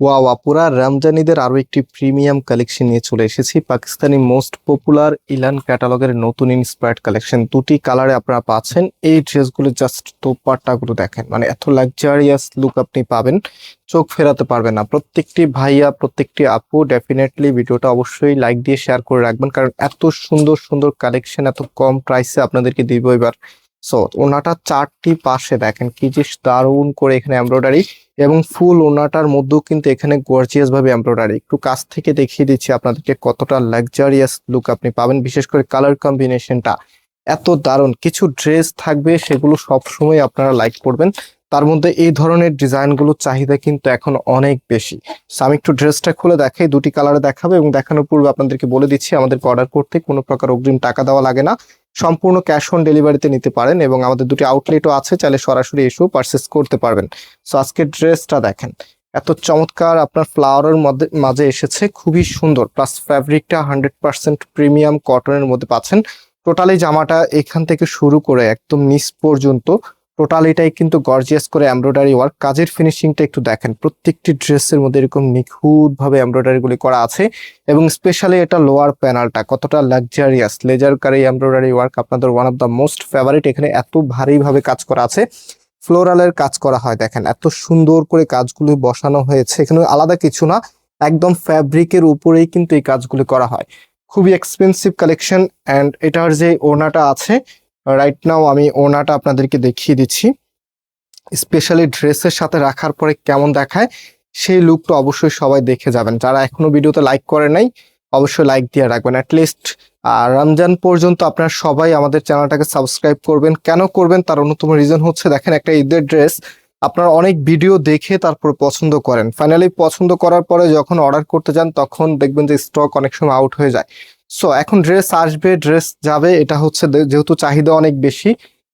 Wow আপুরা রমজানিদের আরও একটি প্রিমিয়াম কালেকশন নিয়ে চলে এসেছি। পাকিস্তানি মোস্ট পপুলার ইলান ক্যাটালগের নতুন ইন্সপায়ার্ড কালেকশন। দুটি কালারে আপনারা পাচ্ছেন। এই ড্রেসগুলো জাস্ট তোপাট্টাগুলো দেখেন। মানে এত লাক্সারিয়াস লুক আপনি পাবেন। চোখ ফেরাতে পারবেন না। প্রত্যেকটি ভাইয়া, প্রত্যেকটি আপু ডেফিনেটলি ভিডিওটা অবশ্যই লাইক দিয়ে শেয়ার করে রাখবেন। কারণ এত সুন্দর সুন্দর কালেকশন, এত কম প্রাইসে আপনাদেরকে দিব এবার। সো ওনাটা চারটি পাশে দেখেন কি যে দারুণ করে এখানে এমব্রয়ডারি এবং ফুল ওনাটার মধ্যেও কিন্তু এখানে গর্জিয়াস ভাবে এমব্রয়ডারি একটু কাছ থেকে দেখিয়ে দিচ্ছি আপনাদেরকে কতটা লাক্সারিয়াস লুক আপনি পাবেন, বিশেষ করে কালার কম্বিনেশনটা এত দারুণ, কিছু ড্রেস থাকবে সেগুলো সব সময় আপনারা লাইক করবেন। তার মধ্যে এই ধরনের ডিজাইনগুলোর চাহিদা কিন্তু এখন অনেক বেশি। আমি একটু ড্রেসটা খুলে দেখাই, দুটি কালারে দেখাবো এবং দেখানোর পূর্বে আপনাদেরকে বলে দিচ্ছি, আমাদেরকে অর্ডার করতে কোনো প্রকার অগ্রিম টাকা দেওয়া লাগে না। সম্পূর্ণ ক্যাশ অন ডেলিভারিতে নিতে পারেন এবং আমাদের দুটি আউটলেটও আছে, চাইলে সরাসরি এসেও পারচেস করতে পারবেন। সো আজকের ড্রেসটা দেখেন। এত চমৎকার আপনার ফ্লাওয়ারের মধ্যে, মাঝে এসেছে, খুবই সুন্দর। প্লাস ফ্যাব্রিকটা হান্ড্রেড পার্সেন্ট প্রিমিয়াম কটনের মধ্যে পাচ্ছেন। টোটালি জামাটা এখান থেকে শুরু করে একদম নিচ পর্যন্ত টোটালিটাই কিন্তু গর্জিয়াস করে এমব্রয়ডারি ওয়ার্ক কাজের ফিনিশিংটা একটু দেখেন, প্রত্যেকটি ড্রেসের মধ্যে এরকম নিখুঁত ভাবে এমব্রয়ডারি গুলি করা আছে এবং স্পেশালি এটা লোয়ার প্যানেলটা কতটা লাক্সারিয়াস লেজার কারি এমব্রয়ডারি ওয়ার্ক আপনাদের one of the most favourite এখানে এত ভারী ভাবে কাজ করা আছে। ফ্লোরালের কাজ করা হয়, দেখেন, এত সুন্দর করে কাজগুলো বসানো হয়েছে। এখানে আলাদা কিছু না, একদম ফ্যাব্রিকের উপরেই কিন্তু এই কাজগুলি করা হয়। খুবই এক্সপেন্সিভ কালেকশন অ্যান্ড এটার যে ওনাটা আছে রাইট নাও আমি ওনাটা আপনাদেরকে দেখিয়ে দিচ্ছি। স্পেশালি ড্রেসের সাথে রাখার পরে কেমন দেখায়, সেই লুকটা অবশ্যই সবাই দেখে যাবেন। যারা এখনও ভিডিওতে লাইক করে নাই, অবশ্যই লাইক দিয়ে রাখবেন। অ্যাটলিস্ট রমজান পর্যন্ত আপনারা সবাই আমাদের চ্যানেলটাকে সাবস্ক্রাইব করবেন। কেন করবেন? তার অন্যতম রিজন হচ্ছে, দেখেন একটা ঈদের ড্রেস আপনারা অনেক ভিডিও দেখে তারপর পছন্দ করেন। ফাইনালি পছন্দ করার পরে যখন অর্ডার করতে যান, তখন দেখবেন যে স্টক অনেক সময় আউট হয়ে যায়। সো এখন ড্রেস আসবে ড্রেস যাবে, এটা হচ্ছে যেহেতু চাহিদা অনেক বেশি,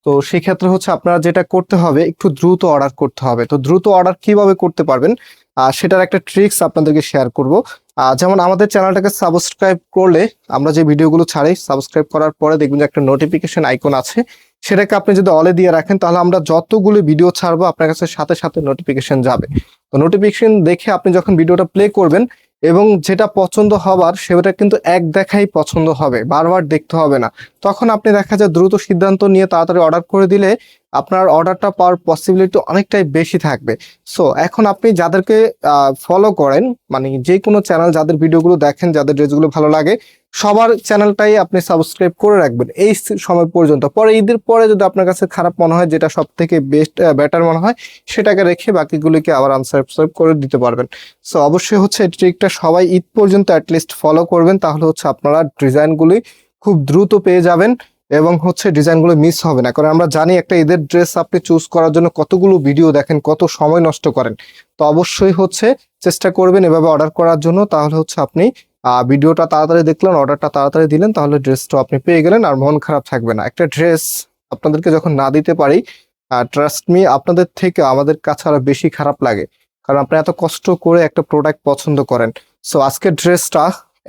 তো সেক্ষেত্রে হচ্ছে আপনারা যেটা করতে হবে, একটু দ্রুত অর্ডার করতে হবে। তো দ্রুত অর্ডার কীভাবে করতে পারবেন? আর সেটার একটা ট্রিক্স আপনাদেরকে শেয়ার করব। যেমন আমাদের চ্যানেলটাকে সাবস্ক্রাইব করলে আমরা যে ভিডিওগুলো ছাড়ি সাবস্ক্রাইব করার পরে দেখবেন যে একটা নোটিফিকেশন আইকন আছে। সেটাকে আপনি যদি অলে দিয়ে রাখেন, তাহলে আমরা যতগুলো ভিডিও ছাড়বো, আপনার কাছে সাথে সাথে নোটিফিকেশন যাবে। তো নোটিফিকেশন দেখে আপনি যখন ভিডিওটা প্লে করবেন এবং যেটা পছন্দ হবার, সেটা কিন্তু এক দেখাই পছন্দ হবে, বারবার দেখতে হবে না। তখন আপনি দেখা যায় দ্রুত সিদ্ধান্ত নিয়ে তাড়াতাড়ি অর্ডার করে দিলে আপনার অর্ডারটা পাওয়ার পসিবিলিটি অনেকটাই বেশি থাকবে। সো এখন আপনি যাদেরকে ফলো করেন মানে যে কোনো চ্যানেল যাদের ভিডিওগুলো দেখেন, যাদের ড্রেসগুলো ভালো লাগে, সবার চ্যানেলটাই আপনি সাবস্ক্রাইব করে রাখবেন। এই সময় পর্যন্ত। পরে ঈদের পরে যদি আপনার কাছে খারাপ মনে হয়, যেটা সব থেকে বেস্ট বেটার মনে হয়, সেটাকে রেখে বাকিগুলিকে আবার আনসাবস্ক্রাইব করে দিতে পারবেন। সো অবশ্যই হচ্ছে এই ট্রিকটা সবাই ঈদ পর্যন্ত অ্যাটলিস্ট ফলো করবেন, তাহলে হচ্ছে আপনারা ডিজাইনগুলি খুব দ্রুত পেয়ে যাবেন। এবং হচ্ছে ডিজাইনগুলো মিস হবে না। কারণ আমরা জানি একটা ঈদের ড্রেস আপনি চুজ করার জন্য কতগুলো ভিডিও দেখেন, কত সময় নষ্ট করেন। তো অবশ্যই হচ্ছে চেষ্টা করবেন এভাবে অর্ডার করার জন্য। তাহলে হচ্ছে আপনি ভিডিওটা তাড়াতাড়ি দেখলেন অর্ডারটা তাড়াতাড়ি দিলেন, তাহলে ড্রেসটা আপনি পেয়ে গেলেন আর মন খারাপ থাকবে না। একটা ড্রেস আপনাদেরকে যখন না দিতে পারি ট্রাস্ট মি আপনাদের থেকে আমাদের কাছে আরও বেশি খারাপ লাগে। কারণ আপনি এত কষ্ট করে একটা প্রোডাক্ট পছন্দ করেন। সো আজকের ড্রেসটা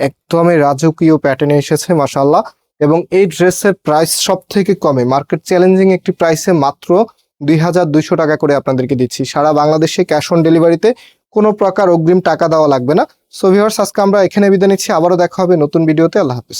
একদমই রাজকীয় প্যাটার্নে এসেছে মাসাল্লাহ এবং এই ড্রেসের প্রাইস সব থেকে কমে মার্কেট চ্যালেঞ্জিং একটি প্রাইসে মাত্র দুই হাজার দুইশো টাকা করে আপনাদেরকে দিচ্ছি। সারা বাংলাদেশে ক্যাশ অন ডেলিভারিতে কোনো প্রকার অগ্রিম টাকা দেওয়া লাগবে না। সো ভিওর্স আজকে আমরা এখানে বিদায় নিচ্ছি। আবারও দেখা হবে নতুন ভিডিওতে আল্লাহ হাফিজ।